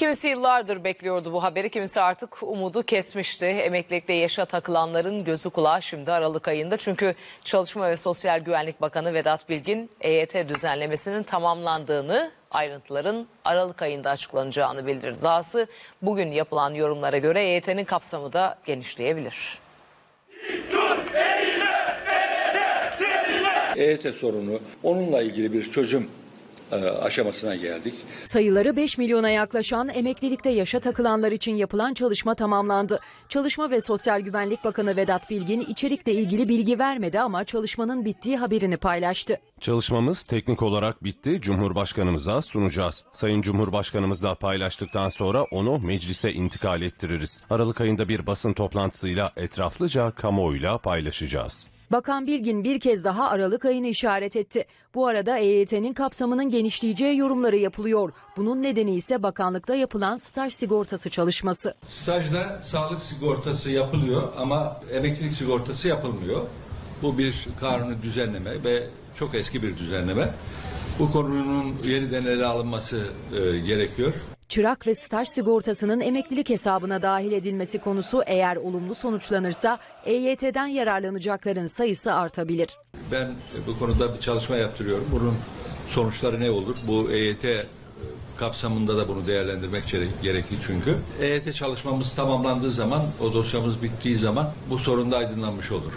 Kimisi yıllardır bekliyordu bu haberi, kimisi artık umudu kesmişti. Emeklilikte yaşa takılanların gözü kulağı şimdi Aralık ayında. Çünkü Çalışma ve Sosyal Güvenlik Bakanı Vedat Bilgin EYT düzenlemesinin tamamlandığını, ayrıntıların Aralık ayında açıklanacağını bildirdi. Dahası bugün yapılan yorumlara göre EYT'nin kapsamı da genişleyebilir. EYT sorunu onunla ilgili bir çözüm aşamasına geldik. Sayıları 5 milyona yaklaşan emeklilikte yaşa takılanlar için yapılan çalışma tamamlandı. Çalışma ve Sosyal Güvenlik Bakanı Vedat Bilgin içerikle ilgili bilgi vermedi ama çalışmanın bittiği haberini paylaştı. Çalışmamız teknik olarak bitti. Cumhurbaşkanımıza sunacağız. Sayın Cumhurbaşkanımızla paylaştıktan sonra onu meclise intikal ettiririz. Aralık ayında bir basın toplantısıyla etraflıca kamuoyuyla paylaşacağız. Bakan Bilgin bir kez daha Aralık ayını işaret etti. Bu arada EYT'nin kapsamının genişleyeceği yorumları yapılıyor. Bunun nedeni ise bakanlıkta yapılan staj sigortası çalışması. Stajda sağlık sigortası yapılıyor ama emeklilik sigortası yapılmıyor. Bu bir kanuni düzenleme ve çok eski bir düzenleme. Bu konunun yeniden ele alınması e, gerekiyor. Çırak ve staj sigortasının emeklilik hesabına dahil edilmesi konusu eğer olumlu sonuçlanırsa EYT'den yararlanacakların sayısı artabilir. Ben e, bu konuda bir çalışma yaptırıyorum. Bunun sonuçları ne olur? Bu EYT kapsamında da bunu değerlendirmek gere- gerekli çünkü. EYT çalışmamız tamamlandığı zaman, o dosyamız bittiği zaman bu sorun da aydınlanmış olur.